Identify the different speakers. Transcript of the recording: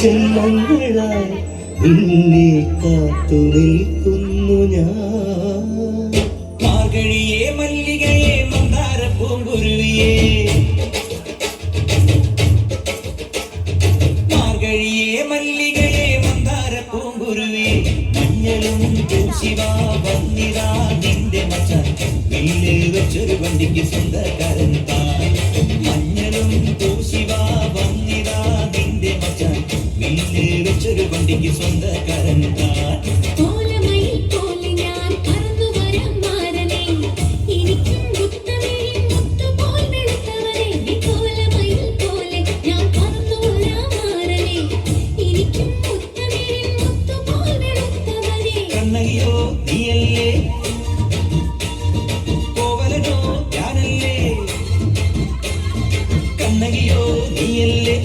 Speaker 1: ജന്മങ്ങളായി നിന്നെ കാത്തു നിൽക്കുന്നു ഞാൻ.
Speaker 2: മാർഗഴിയെ മല്ലികയെ മന്ദാര പൂങ്കുരുവിയെ മാർഗഴിയെ മല്ലികയെ മന്ദാര പൂങ്കുരുവിയെ മഞ്ഞളും പൂശിവാ വന്നിതാ നിന്റെ വില്ല് വെച്ചൊരു വണ്ടിക്ക് സ്വന്തക്കാരൻ താൻ. മഞ്ഞളും മനസ്സിൽ വെച്ചൊരു കൊണ്ടിക്ക് സ്വന്തക്കാരൻ കണ്ണകിയോ നീയല്ലേ? കോവലനോ ഞാനല്ലേ? കണ്ണകിയോ നീയല്ലേ?